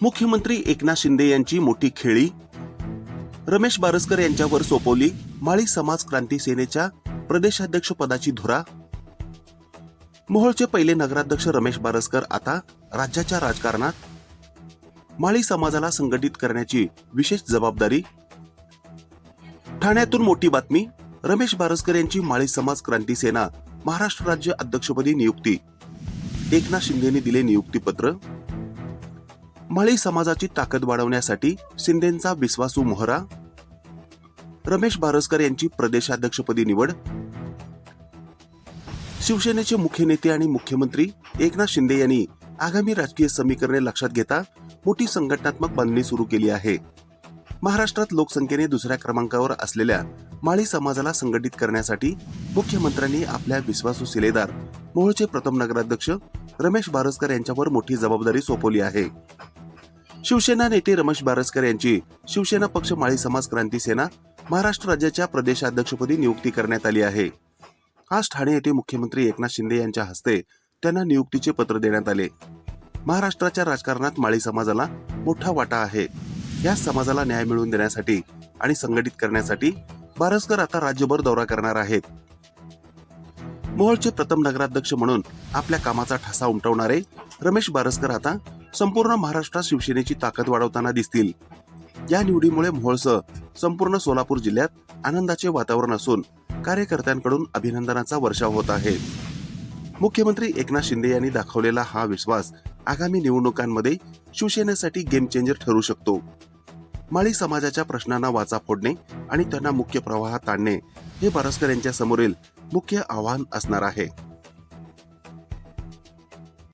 मुख्यमंत्री एकनाथ शिंदे यांची मोठी खेळी रमेश बारसकर यांच्यावर सोपवली माळी समाज क्रांती सेनेच्या प्रदेशाध्यक्ष पदाची धुरा. मोहोळचे पहिले नगराध्यक्ष रमेश बारसकर आता राज्याच्या राजकारणात माळी समाजाला संघटित करण्याची विशेष जबाबदारी. ठाण्यातून मोठी बातमी रमेश बारसकर यांची माळी समाज क्रांती सेना महाराष्ट्र राज्य अध्यक्षपदी नियुक्ती. एकनाथ शिंदेने दिले नियुक्तीपत्र. माळी समाजाची ताकद वाढवण्यासाठी शिंदेंचा विश्वासू मोहरा रमेश बारसकर यांची प्रदेशाध्यक्षपदी निवड शिवसेनेचे मुख्य नेते आणि मुख्यमंत्री एकनाथ शिंदे यांनी आगामी राजकीय समीकरणे लक्षात घेता मोठी संघटनात्मक बांधणी सुरू केली आहे. महाराष्ट्रात लोकसंख्येने दुसऱ्या क्रमांकावर असलेल्या माळी समाजाला संघटित करण्यासाठी मुख्यमंत्र्यांनी आपल्या विश्वासू शिलेदार मोहोळचे प्रथम नगराध्यक्ष रमेश बारसकर यांच्यावर मोठी जबाबदारी सोपवली आहे. शिवसेना नेते रमेश बारसकर यांची शिवसेना पक्ष माळी समाज क्रांती सेना महाराष्ट्र राज्याच्या प्रदेशाध्यक्षपदी नियुक्ती करण्यात आली आहे. आज ठाणे येथे मुख्यमंत्री एकनाथ शिंदे यांच्या हस्ते त्यांना नियुक्तीचे पत्र देण्यात आले. महाराष्ट्राच्या राजकारणात माळी समाजाला मोठा वाटा आहे. या समाजाला न्याय मिळवून देण्यासाठी आणि संघटित करण्यासाठी बारसकर आता राज्यभर दौरा करणार आहेत. मोहोळचे प्रथम नगराध्यक्ष म्हणून आपल्या कामाचा ठसा उमटवणारे रमेश बारसकर आता संपूर्ण महाराष्ट्रात शिवसेनेची ताकद वाढवताना दिसतील. या निवडीमुळे मोहोळसह संपूर्ण सोलापूर जिल्ह्यात आनंदाचे वातावरण असून कार्यकर्त्यांकडून अभिनंदनाचा वर्षाव होत आहे. मुख्यमंत्री एकनाथ शिंदे यांनी दाखवलेला हा विश्वास आगामी निवडणुकांमध्ये शिवसेनेसाठी गेम चेंजर ठरू शकतो. माळी समाजाच्या प्रश्नांना वाचा फोडणे आणि त्यांना मुख्य प्रवाहात आणणे हे बारसकर यांच्या समोरील मुख्य आव्हान असणार आहे.